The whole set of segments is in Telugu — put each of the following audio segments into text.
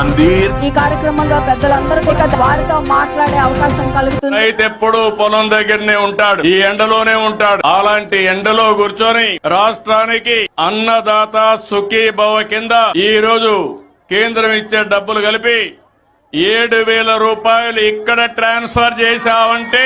मंदिर ఈ కార్యక్రమంలో పెద్దలందరూ కూడా వారితో మాట్లాడే అవకాశం కలుగుతుంది రైతు ఎప్పుడు పొలం దగ్గరనే ఉంటాడు ఈ ఎండలోనే ఉంటాడు అలాంటి ఎండలో కూర్చొని రాష్ట్రానికి అన్నదాత సుఖీ భవ కింద ఈ రోజు కేంద్రం ఇచ్చే డబ్బులు కలిపి ఏడు వేల రూపాయలు ఇక్కడ ట్రాన్స్ఫర్ చేశావంటే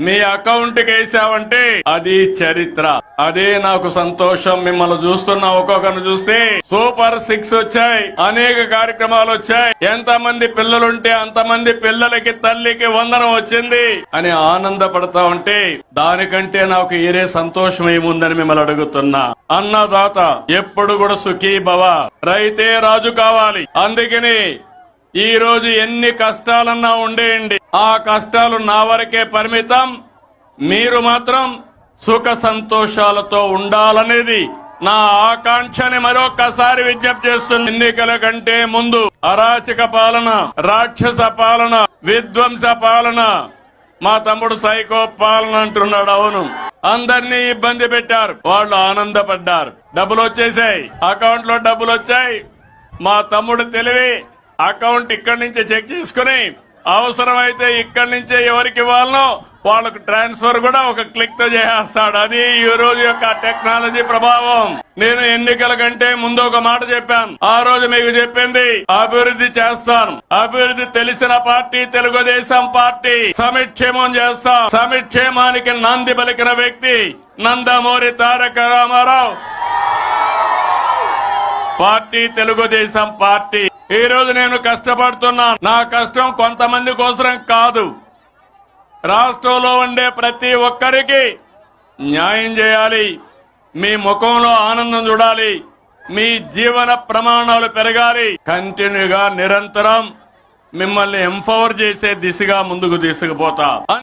మీ అకౌంట్కి వేసావంటే అది చరిత్ర. అదే నాకు సంతోషం. మిమ్మల్ని చూస్తున్న ఒక్కొక్కరిని చూస్తే సూపర్ సిక్స్ వచ్చాయి. అనేక కార్యక్రమాలు వచ్చాయి. ఎంత మంది పిల్లలుంటే అంతమంది పిల్లలకి తల్లికి వందనం వచ్చింది అని ఆనందపడతా ఉంటే దానికంటే నాకు ఏరే సంతోషం ఏముందని మిమ్మల్ని అడుగుతున్నా. అన్నదాత ఎప్పుడు కూడా సుఖీ భవ. రైతే రాజు కావాలి. అందుకని ఈ రోజు ఎన్ని కష్టాలన్నా ఉండేయండి. ఆ కష్టాలు నా వరకే పరిమితం. మీరు మాత్రం సుఖ సంతోషాలతో ఉండాలనేది నా ఆకాంక్షని మరొకసారి విజ్ఞప్తి చేస్తున్న ఎన్నికల కంటే ముందు అరాచక పాలన రాక్షస పాలన విధ్వంస పాలన. మా తమ్ముడు సైకో పాలన అంటున్నాడు. అవును. అందరినీ ఇబ్బంది పెట్టారు. వాళ్ళు ఆనందపడ్డారు. డబ్బులు వచ్చేసాయి. అకౌంట్లో డబ్బులు వచ్చాయి. మా తమ్ముడు తెలివి అకౌంట్ ఇక్కడి నుంచి చెక్ చేసుకుని అవసరమైతే ఇక్కడి నుంచే ఎవరికి ఇవ్వాలనో వాళ్ళకు ట్రాన్స్ఫర్ కూడా ఒక క్లిక్తో చేస్తాడు అది ఈ రోజు యొక్క టెక్నాలజీ ప్రభావం. నేను ఎన్నికల కంటే ముందు ఒక మాట చెప్పాను. ఆ రోజు మీకు చెప్పింది అభివృద్ధి చేస్తాను. అభివృద్ధి తెలిసిన పార్టీ తెలుగుదేశం పార్టీ. సమిక్షేమం చేస్తాం. సమిక్షేమానికి నాంది పలికిన వ్యక్తి Nandamuri Taraka Ramarao. Party Telugu Desam party. ఈ రోజు నేను కష్టపడుతున్నాను నా కష్టం కొంతమంది కోసం కాదు. రాష్ట్రంలో ఉండే ప్రతి ఒక్కరికి న్యాయం చేయాలి. మీ ముఖంలో ఆనందం చూడాలి. మీ జీవన ప్రమాణాలు పెరగాలి. కంటిన్యూగా నిరంతరం మిమ్మల్ని ఎంపవర్ చేసే దిశగా ముందుకు తీసుకుపోతా.